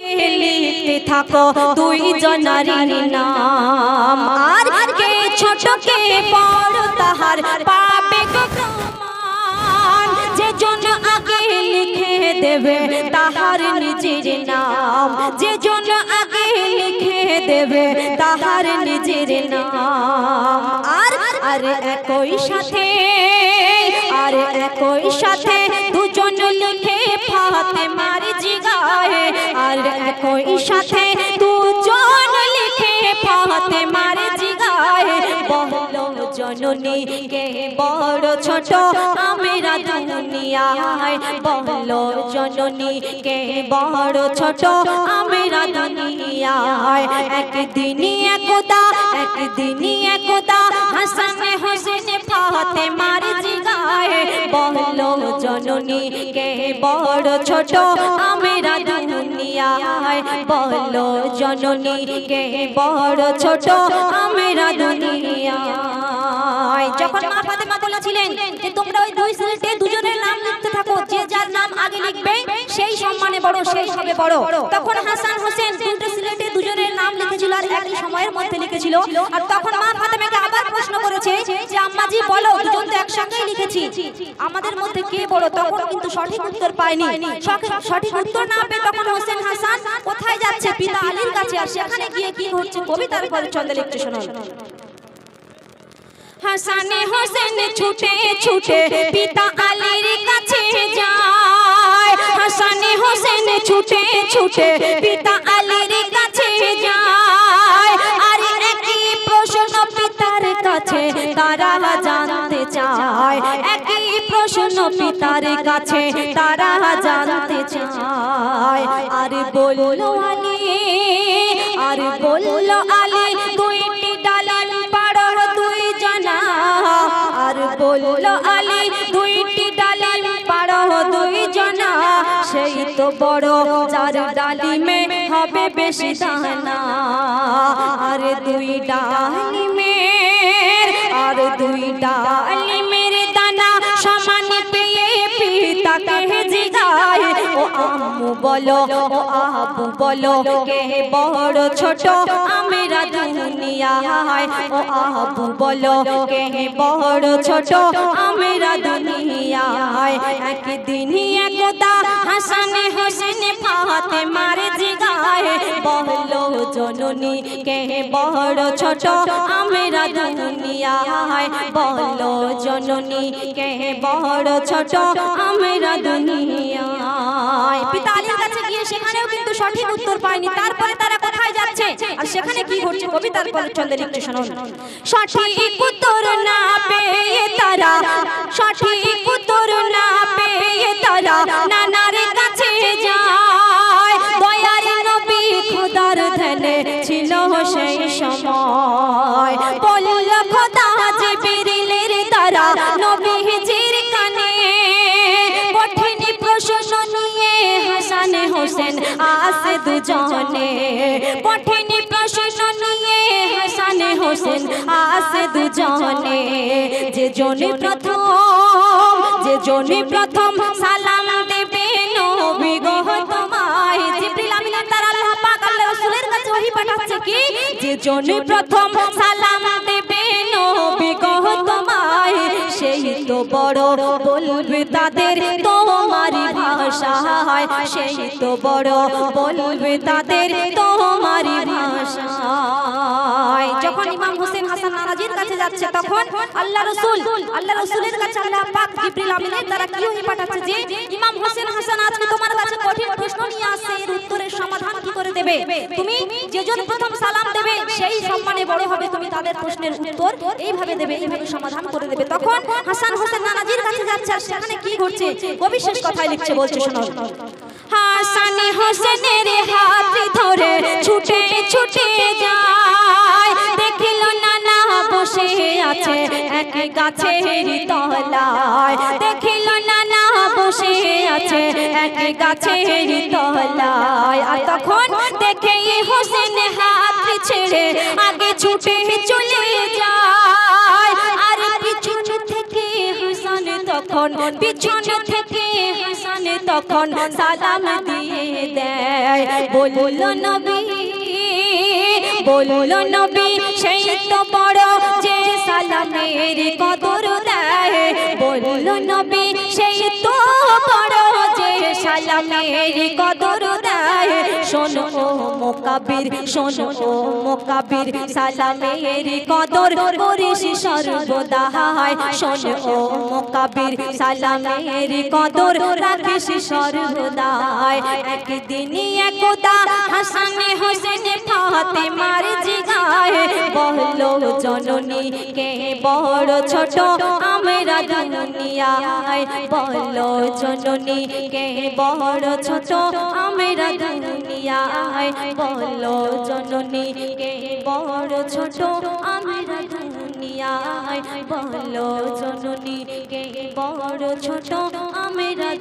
লিখতে থাকো তুই জনারি নাম। আর কে ছোট কে বড় তাহার পাবে প্রমাণ? যে জন আগে লিখে দেবে তাহার নিজের নাম। যে জন আগে লিখে দেবে তাহার নিজের নাম। আর আর একই সাথে, আর একই সাথে দুজন লিখে ফাতে মারি জিগায় আর একই সাথে জননী কে বড় ছোট, আমেরা দুনিয়ায় বহলো জননী কে বড় ছোট, আমেরা দুনিয়ায় একদিনই একদা একদিনই একদা, হাসানে হোসেনে ফাতে মারি জিগায় বহলো জননী কে বড় ছোট, আমেরা দুনিয়ায় বলো জননী কে বড় ছোট, আমেরা দুনিয়ায় যখন মা ফাতেমা বলেছিলেন যে তোমরা ওই দুই সিলেটে দুজনের নাম লিখতে থাকো, যে যার নাম আগে লিখবে, সেই সম্মানে বড়, সেই হবে বড়। তখন হাসান হোসেন দুটো সিলেটে দুজনের নাম লিখেছিল আর একই সময়ের মধ্যে লিখেছিল। আর তখন মা ফাতেমাকে আবার প্রশ্ন করেছে যে, আম্মাজি, বলো, দুজন তো একসঙ্গেই লিখেছি। আমাদের মধ্যে কে বড়? তখন কিন্তু সঠিক উত্তর পায়নি। সঠিক- উত্তর না পেয়ে তখন হোসেন হাসান কোথায় যাচ্ছে? পিতা আলীর কাছে আর সেখানে গিয়ে কি হচ্ছে কবিতার পরে চন্দ্র লিখতে শোনো হাসানে হোসেন ছুটে ছুটে পিতা আলীর কাছে যায়। হাসানে হোসেন ছুটে ছুটে পিতা আলীর কাছে যায়। আর একই প্রশ্ন পিতার কাছে তারা জানতে চায়। একই প্রশ্ন পিতার কাছে তারা জানতে চায়। আর বলল আলী আর বলল বড় যার ডালিমে হবে বেশি দানা। আর দুই ডালিমের, আর দুই ডালিমের দানা সমান পেয়ে পিতাকে জিগায় ও আম্মু বলো, ও আবু বলো, কে বড় ছোট আমরা দুনিয়ায় ও আবু বলো, কে বড় ছোট আমরা দুনিয়ায় একদিনই একদা হাসানে হোসেনে ফাতে মারে জিগায়। বলো জননী, কে বড় ছোট? আমরা দুনিয়ায়। বলো জননী, কে বড় ছোট? আমরা দুনিয়ায়। পিতা আলীর কাছে গিয়ে সেখানেও কিন্তু সঠিক উত্তর পায়নি। তারপরে তারা কোথায় যাচ্ছে? আর সেখানে কি ঘটছে? কবিতার পরে চন্দ্র লিখতে শুনুন। সঠিক উত্তর না পেয়ে তারা, সঠিক উত্তর না আসে দুজনে। কঠিন প্রশ্ন নিয়ে হাসান হোসেন আসে দুজনে। যে জনে প্রথম, যে জনে প্রথম সালাম দেবে নবী গো তোমায়। জিবরিল আমিনের দ্বারা আল্লাহ পাক রাসূলের কাছে ওহী পাঠাচ্ছে কি? যে জনে প্রথম সালাম দেবে নবী গো তোমায়। সেই তো বড় বলবে তাদের তোমারি ভাষায় সেই তো বড় বলবে তাদের তোমারি ভাষায় যখন ইমাম হোসেন হাসান নারাজির কাছে যাচ্ছে তখন আল্লাহ রসুল, আল্লাহ রসুলের কাছে আল্লাহ পাক জিবরিল আমিনের দ্বারা কি ওহী পাঠাচ্ছে যে, ইমাম হোসেন হাসান আজকে তোমার কাছে কঠিন প্রশ্ন নিয়ে আসছে এর উত্তরের সমাধান কি করে দেবে? তুমি যেজন প্রথম সালাম দেবে, সেই সম্মানে বড় হবে, তুমি তাদের প্রশ্নের উত্তর এইভাবে দেবে, এইভাবে সমাধান করে দেবে। তখন হাসান হোসেন নানাজির কাছে যাচ্ছে আর সেখানে কি ঘটছে? কবি শেষ কথায় লিখছে, বলছে, শোনো। হাসান হোসেনের হাত ধরে ছুটে ছুটে যায়। দেখিল নানা বসে আছে এক গাছের তলায়। দেখিল নানা বসে আছে এক গাছের তলায়। আর তখন দেখে হোসেন হাত ছেড়ে আগে ছুটে চলে যায়। আর পিছন থেকে হাসান তখন, পিছন থেকে হাসান তখন সালাম দিয়ে দেয়। বলল নবী বলল নবী, সেই তো বড় যে সালামের কদর দেয়। বলল নবী, সেই তো বড় যে সালামের কদর দেয়। শোনো মোকাবির শোনো, ও মোকাবির সালামের কদর করিস সর্বদা শোনো, ও মোকাবির সালামের কদর রাখিস সর্বদা একদিন একদা হাসানে হোসেন ফাতেমার জিগায়। বহলো জননী কে বড় ছোট দুনিয়ায় বলো জননী, কে বড় ছোট? আমরা দুনিয়ায়। বলো জননী, কে বড় ছোট? আমরা দুনিয়ায়। বলো জননী, কে বড় ছোট? আমরা